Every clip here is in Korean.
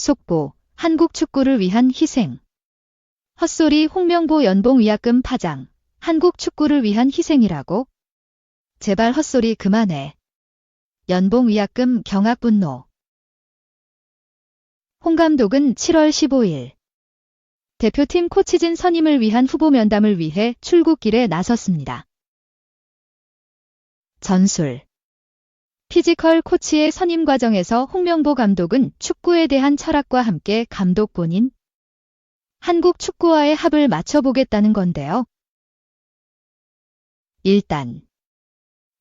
속보, 한국 축구를 위한 희생. 헛소리 홍명보 연봉 위약금 파장. 한국 축구를 위한 희생이라고? 제발 헛소리 그만해. 연봉 위약금 경악 분노. 홍 감독은 7월 15일 대표팀 코치진 선임을 위한 후보 면담을 위해 출국길에 나섰습니다. 전술 피지컬 코치의 선임 과정에서 홍명보 감독은 축구에 대한 철학과 함께 감독 본인 한국 축구와의 합을 맞춰보겠다는 건데요. 일단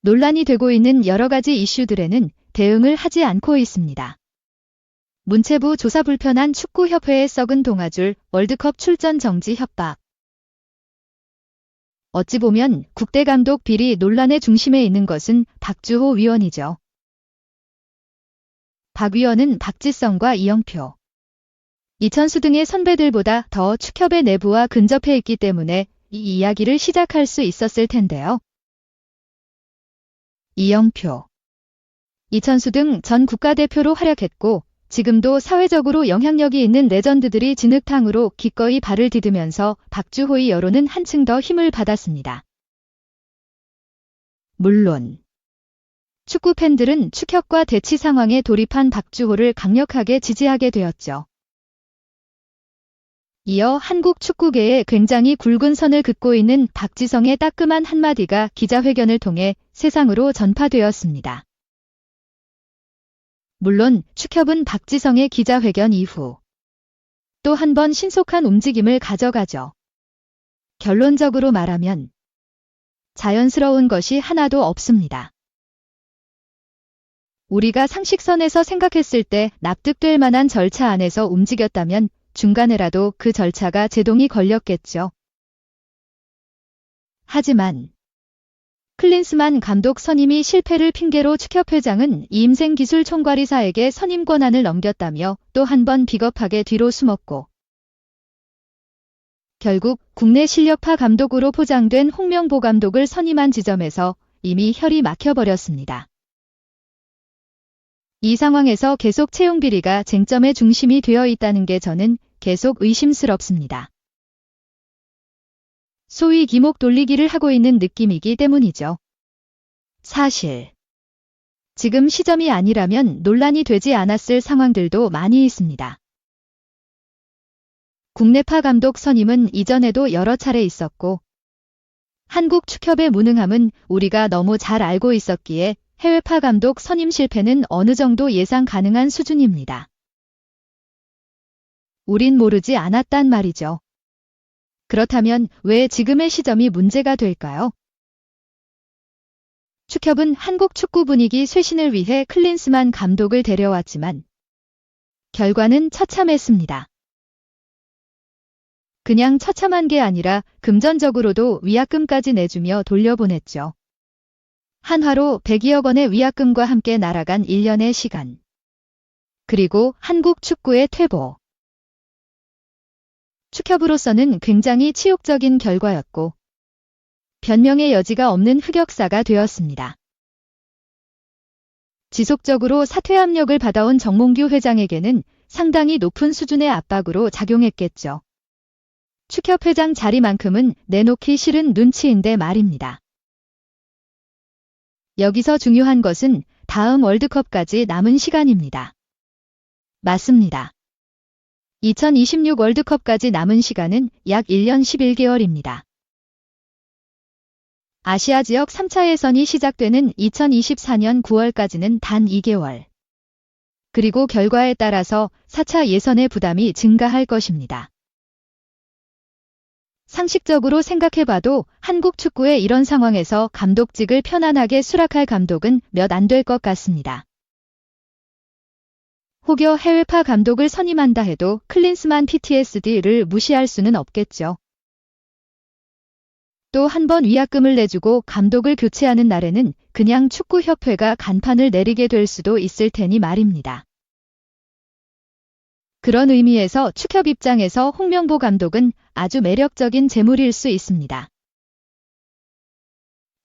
논란이 되고 있는 여러 가지 이슈들에는 대응을 하지 않고 있습니다. 문체부 조사 불편한 축구협회의 썩은 동아줄 월드컵 출전 정지 협박. 어찌 보면 국대 감독 비리 논란의 중심에 있는 것은 박주호 위원이죠. 박 위원은 박지성과 이영표, 이천수 등의 선배들보다 더 축협의 내부와 근접해 있기 때문에 이 이야기를 시작할 수 있었을 텐데요. 이영표, 이천수 등 전 국가대표로 활약했고 지금도 사회적으로 영향력이 있는 레전드들이 진흙탕으로 기꺼이 발을 디디면서 박주호의 여론은 한층 더 힘을 받았습니다. 물론 축구 팬들은 축협과 대치 상황에 돌입한 박주호를 강력하게 지지하게 되었죠. 이어 한국 축구계에 굉장히 굵은 선을 긋고 있는 박지성의 따끔한 한마디가 기자회견을 통해 세상으로 전파되었습니다. 물론 축협은 박지성의 기자회견 이후 또 한 번 신속한 움직임을 가져가죠. 결론적으로 말하면 자연스러운 것이 하나도 없습니다. 우리가 상식선에서 생각했을 때 납득될 만한 절차 안에서 움직였다면 중간에라도 그 절차가 제동이 걸렸겠죠. 하지만 클린스만 감독 선임이 실패를 핑계로 축협 회장은 이임생 기술 총괄이사에게 선임 권한을 넘겼다며 또 한 번 비겁하게 뒤로 숨었고 결국 국내 실력파 감독으로 포장된 홍명보 감독을 선임한 지점에서 이미 혈이 막혀버렸습니다. 이 상황에서 계속 채용 비리가 쟁점의 중심이 되어 있다는 게 저는 계속 의심스럽습니다. 소위 기목 돌리기를 하고 있는 느낌이기 때문이죠. 사실 지금 시점이 아니라면 논란이 되지 않았을 상황들도 많이 있습니다. 국내파 감독 선임은 이전에도 여러 차례 있었고 한국 축협의 무능함은 우리가 너무 잘 알고 있었기에 해외파 감독 선임 실패는 어느 정도 예상 가능한 수준입니다. 우린 모르지 않았단 말이죠. 그렇다면 왜 지금의 시점이 문제가 될까요? 축협은 한국 축구 분위기 쇄신을 위해 클린스만 감독을 데려왔지만 결과는 처참했습니다. 그냥 처참한 게 아니라 금전적으로도 위약금까지 내주며 돌려보냈죠. 한화로 100여억 원의 위약금과 함께 날아간 1년의 시간. 그리고 한국 축구의 퇴보. 축협으로서는 굉장히 치욕적인 결과였고 변명의 여지가 없는 흑역사가 되었습니다. 지속적으로 사퇴 압력을 받아온 정몽규 회장에게는 상당히 높은 수준의 압박으로 작용했겠죠. 축협 회장 자리만큼은 내놓기 싫은 눈치인데 말입니다. 여기서 중요한 것은 다음 월드컵까지 남은 시간입니다. 맞습니다. 2026 월드컵까지 남은 시간은 약 1년 11개월입니다. 아시아 지역 3차 예선이 시작되는 2024년 9월까지는 단 2개월. 그리고 결과에 따라서 4차 예선의 부담이 증가할 것입니다. 상식적으로 생각해봐도 한국 축구의 이런 상황에서 감독직을 편안하게 수락할 감독은 몇 안 될 것 같습니다. 혹여 해외파 감독을 선임한다 해도 클린스만 PTSD를 무시할 수는 없겠죠. 또 한 번 위약금을 내주고 감독을 교체하는 날에는 그냥 축구협회가 간판을 내리게 될 수도 있을 테니 말입니다. 그런 의미에서 축협 입장에서 홍명보 감독은 아주 매력적인 재물일 수 있습니다.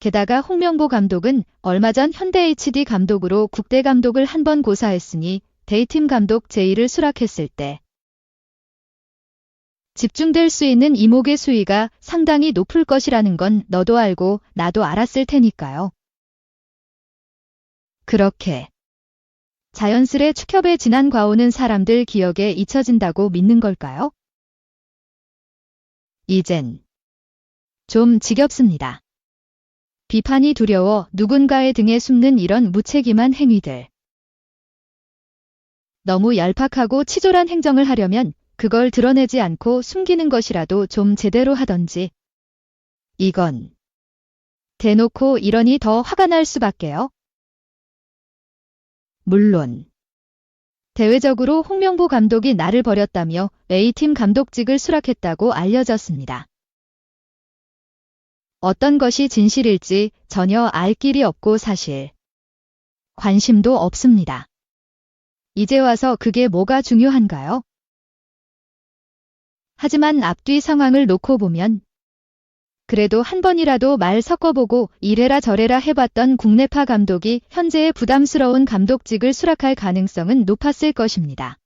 게다가 홍명보 감독은 얼마 전 현대 HD 감독으로 국대 감독을 한 번 고사했으니 데이팀 감독 제의를 수락했을 때 집중될 수 있는 이목의 수위가 상당히 높을 것이라는 건 너도 알고 나도 알았을 테니까요. 그렇게 자연스레 축협에 지난 과오는 사람들 기억에 잊혀진다고 믿는 걸까요? 이젠 좀 지겹습니다. 비판이 두려워 누군가의 등에 숨는 이런 무책임한 행위들. 너무 얄팍하고 치졸한 행정을 하려면 그걸 드러내지 않고 숨기는 것이라도 좀 제대로 하던지. 이건 대놓고 이러니 더 화가 날 수밖에요. 물론 대외적으로 홍명보 감독이 나를 버렸다며 A팀 감독직을 수락했다고 알려졌습니다. 어떤 것이 진실일지 전혀 알 길이 없고 사실 관심도 없습니다. 이제 와서 그게 뭐가 중요한가요? 하지만 앞뒤 상황을 놓고 보면 그래도 한 번이라도 말 섞어보고 이래라 저래라 해봤던 국내파 감독이 현재의 부담스러운 감독직을 수락할 가능성은 높았을 것입니다.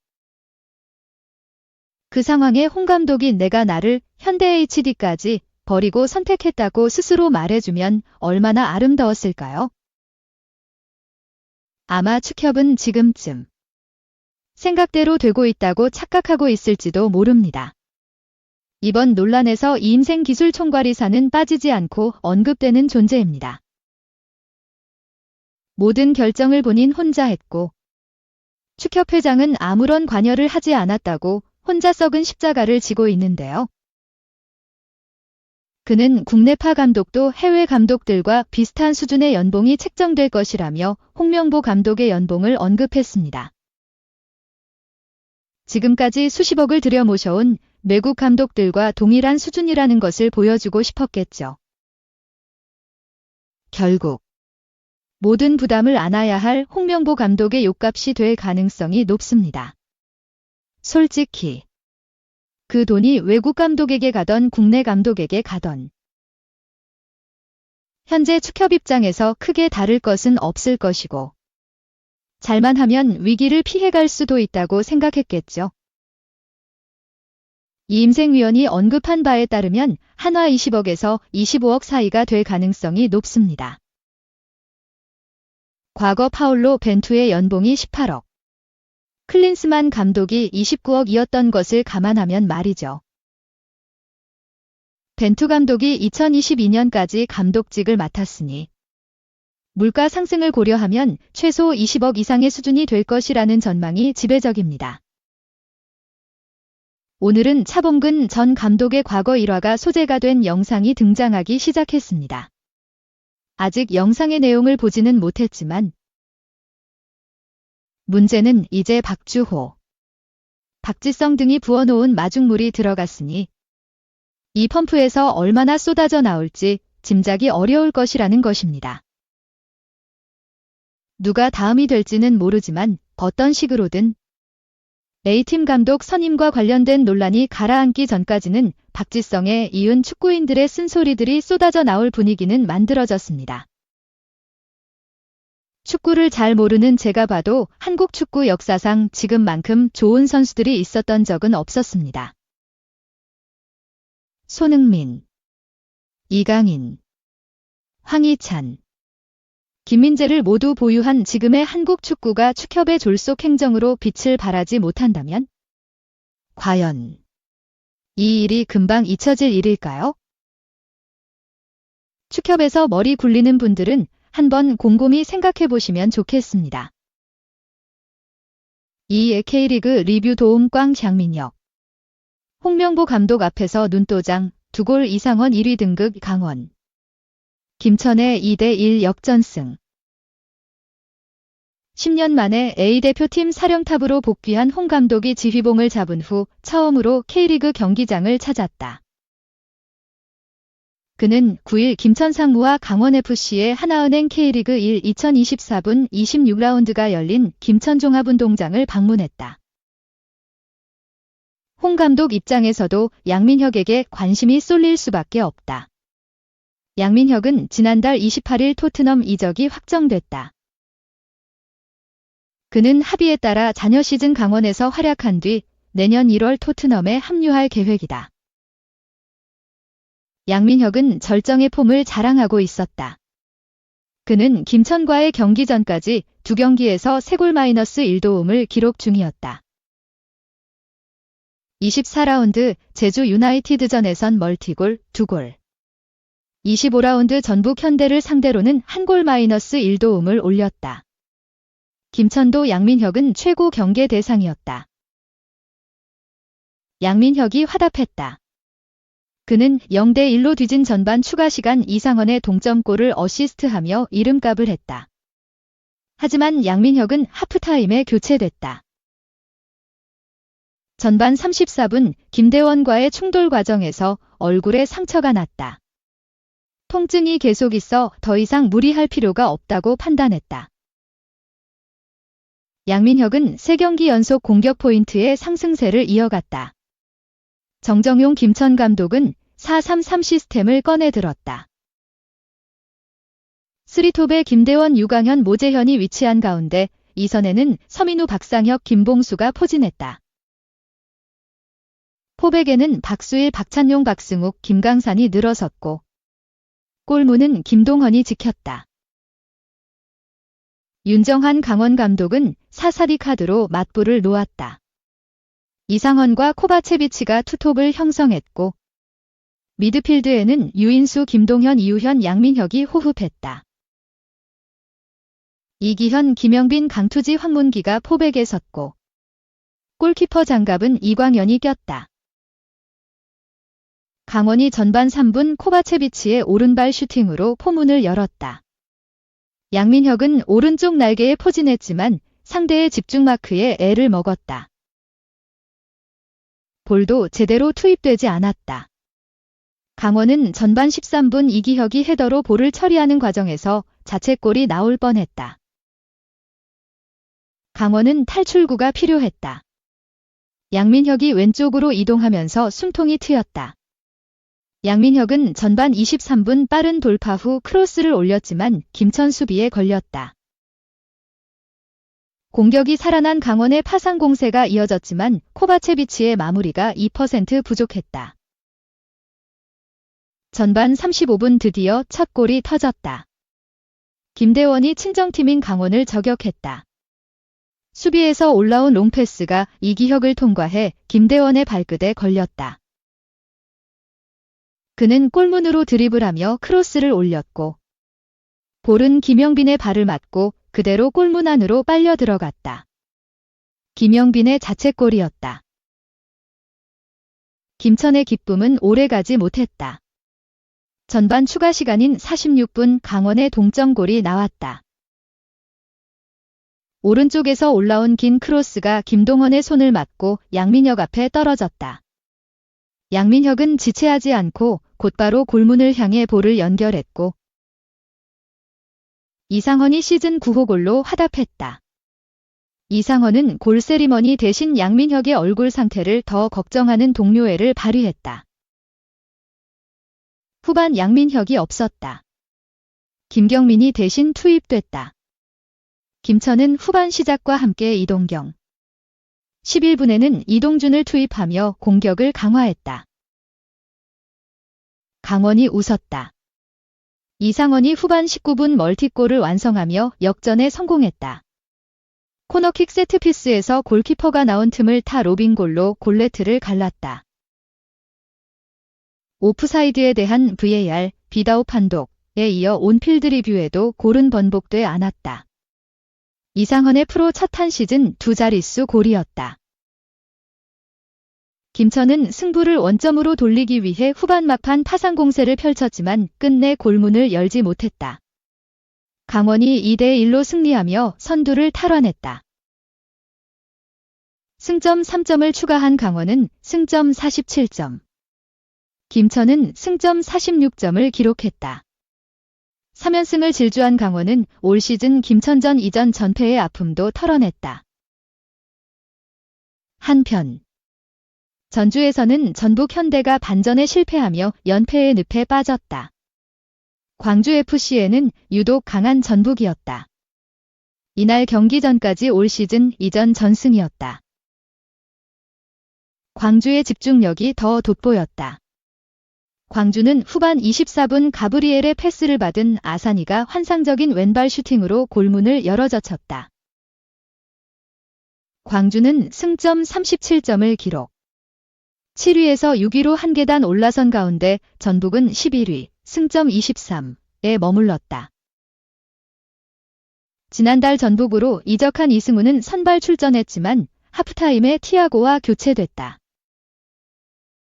그 상황에 홍 감독이 내가 나를 현대 HD까지 버리고 선택했다고 스스로 말해주면 얼마나 아름다웠을까요? 아마 축협은 지금쯤 생각대로 되고 있다고 착각하고 있을지도 모릅니다. 이번 논란에서 이 인생 기술 총괄이사는 빠지지 않고 언급되는 존재입니다. 모든 결정을 본인 혼자 했고 축협 회장은 아무런 관여를 하지 않았다고 혼자 썩은 십자가를 지고 있는데요. 그는 국내파 감독도 해외 감독들과 비슷한 수준의 연봉이 책정될 것이라며 홍명보 감독의 연봉을 언급했습니다. 지금까지 수십억을 들여 모셔온 외국 감독들과 동일한 수준이라는 것을 보여주고 싶었겠죠. 결국 모든 부담을 안아야 할 홍명보 감독의 욕값이 될 가능성이 높습니다. 솔직히 그 돈이 외국 감독에게 가던 국내 감독에게 가던 현재 축협 입장에서 크게 다를 것은 없을 것이고 잘만 하면 위기를 피해갈 수도 있다고 생각했겠죠. 이임생위원이 언급한 바에 따르면 한화 20억에서 25억 사이가 될 가능성이 높습니다. 과거 파울로 벤투의 연봉이 18억, 클린스만 감독이 29억이었던 것을 감안하면 말이죠. 벤투 감독이 2022년까지 감독직을 맡았으니 물가 상승을 고려하면 최소 20억 이상의 수준이 될 것이라는 전망이 지배적입니다. 오늘은 차범근 전 감독의 과거 일화가 소재가 된 영상이 등장하기 시작했습니다. 아직 영상의 내용을 보지는 못했지만 문제는 이제 박주호, 박지성 등이 부어놓은 마중물이 들어갔으니 이 펌프에서 얼마나 쏟아져 나올지 짐작이 어려울 것이라는 것입니다. 누가 다음이 될지는 모르지만 어떤 식으로든 A팀 감독 선임과 관련된 논란이 가라앉기 전까지는 박지성의 이은 축구인들의 쓴소리들이 쏟아져 나올 분위기는 만들어졌습니다. 축구를 잘 모르는 제가 봐도 한국 축구 역사상 지금만큼 좋은 선수들이 있었던 적은 없었습니다. 손흥민, 이강인, 황희찬, 김민재를 모두 보유한 지금의 한국 축구가 축협의 졸속 행정으로 빛을 발하지 못한다면? 과연 이 일이 금방 잊혀질 일일까요? 축협에서 머리 굴리는 분들은 한번 곰곰이 생각해 보시면 좋겠습니다. 2의 K리그 리뷰 도움 꽝 장민혁 홍명보 감독 앞에서 눈도장 두 골 이상원 1위 등극 강원 김천의 2대1 역전승 10년 만에 A대표팀 사령탑으로 복귀한 홍 감독이 지휘봉을 잡은 후 처음으로 K리그 경기장을 찾았다. 그는 9일 김천 상무와 강원FC의 하나은행 K리그 1 2024분 26라운드가 열린 김천 종합운동장을 방문했다. 홍 감독 입장에서도 양민혁에게 관심이 쏠릴 수밖에 없다. 양민혁은 지난달 28일 토트넘 이적이 확정됐다. 그는 합의에 따라 자녀 시즌 강원에서 활약한 뒤 내년 1월 토트넘에 합류할 계획이다. 양민혁은 절정의 폼을 자랑하고 있었다. 그는 김천과의 경기 전까지 두 경기에서 3골 마이너스 1도움을 기록 중이었다. 24라운드 제주 유나이티드전에선 멀티골 2골. 25라운드 전북 현대를 상대로는 한 골 마이너스 1도움을 올렸다. 김천도 양민혁은 최고 경계 대상이었다. 양민혁이 화답했다. 그는 0대1로 뒤진 전반 추가 시간 이상원의 동점골을 어시스트하며 이름값을 했다. 하지만 양민혁은 하프타임에 교체됐다. 전반 34분 김대원과의 충돌 과정에서 얼굴에 상처가 났다. 통증이 계속 있어 더 이상 무리할 필요가 없다고 판단했다. 양민혁은 3경기 연속 공격 포인트의 상승세를 이어갔다. 정정용 김천 감독은 433 시스템을 꺼내 들었다. 스리톱의 김대원 유강현 모재현이 위치한 가운데 이선에는 서민우 박상혁 김봉수가 포진했다. 포백에는 박수일 박찬용 박승욱 김강산이 늘어섰고 골문은 김동헌이 지켰다. 윤정한 강원 감독은 사사리 카드로 맞불을 놓았다. 이상헌과 코바체비치가 투톱을 형성했고 미드필드에는 유인수, 김동현, 이우현, 양민혁이 호흡했다. 이기현, 김영빈, 강투지, 황문기가 포백에 섰고 골키퍼 장갑은 이광현이 꼈다. 강원이 전반 3분 코바체비치의 오른발 슈팅으로 포문을 열었다. 양민혁은 오른쪽 날개에 포진했지만 상대의 집중 마크에 애를 먹었다. 볼도 제대로 투입되지 않았다. 강원은 전반 13분 이기혁이 헤더로 볼을 처리하는 과정에서 자책골이 나올 뻔했다. 강원은 탈출구가 필요했다. 양민혁이 왼쪽으로 이동하면서 숨통이 트였다. 양민혁은 전반 23분 빠른 돌파 후 크로스를 올렸지만 김천 수비에 걸렸다. 공격이 살아난 강원의 파상 공세가 이어졌지만 코바체비치의 마무리가 2% 부족했다. 전반 35분 드디어 첫 골이 터졌다. 김대원이 친정팀인 강원을 저격했다. 수비에서 올라온 롱패스가 이기혁을 통과해 김대원의 발끝에 걸렸다. 그는 골문으로 드리블하며 크로스를 올렸고 볼은 김영빈의 발을 맞고 그대로 골문 안으로 빨려 들어갔다. 김영빈의 자책골이었다. 김천의 기쁨은 오래가지 못했다. 전반 추가 시간인 46분 강원의 동점골이 나왔다. 오른쪽에서 올라온 긴 크로스가 김동헌의 손을 맞고 양민혁 앞에 떨어졌다. 양민혁은 지체하지 않고 곧바로 골문을 향해 볼을 연결했고 이상헌이 시즌 9호 골로 화답했다. 이상헌은 골 세리머니 대신 양민혁의 얼굴 상태를 더 걱정하는 동료애를 발휘했다. 후반 양민혁이 없었다. 김경민이 대신 투입됐다. 김천은 후반 시작과 함께 이동경. 11분에는 이동준을 투입하며 공격을 강화했다. 강원이 웃었다. 이상원이 후반 19분 멀티골을 완성하며 역전에 성공했다. 코너킥 세트피스에서 골키퍼가 나온 틈을 타 로빙골로 골레트를 갈랐다. 오프사이드에 대한 VAR, 비다오 판독에 이어 온필드 리뷰에도 골은 번복돼 않았다. 이상헌의 프로 첫 한 시즌 두 자릿수 골이었다. 김천은 승부를 원점으로 돌리기 위해 후반 막판 파상 공세를 펼쳤지만 끝내 골문을 열지 못했다. 강원이 2대1로 승리하며 선두를 탈환했다. 승점 3점을 추가한 강원은 승점 47점. 김천은 승점 46점을 기록했다. 3연승을 질주한 강원은 올 시즌 김천전 이전 전패의 아픔도 털어냈다. 한편 전주에서는 전북 현대가 반전에 실패하며 연패의 늪에 빠졌다. 광주FC에는 유독 강한 전북이었다. 이날 경기 전까지 올 시즌 이전 전승이었다. 광주의 집중력이 더 돋보였다. 광주는 후반 24분 가브리엘의 패스를 받은 아사니가 환상적인 왼발 슈팅으로 골문을 열어젖혔다. 광주는 승점 37점을 기록. 7위에서 6위로 한 계단 올라선 가운데 전북은 11위, 승점 23에 머물렀다. 지난달 전북으로 이적한 이승우는 선발 출전했지만 하프타임에 티아고와 교체됐다.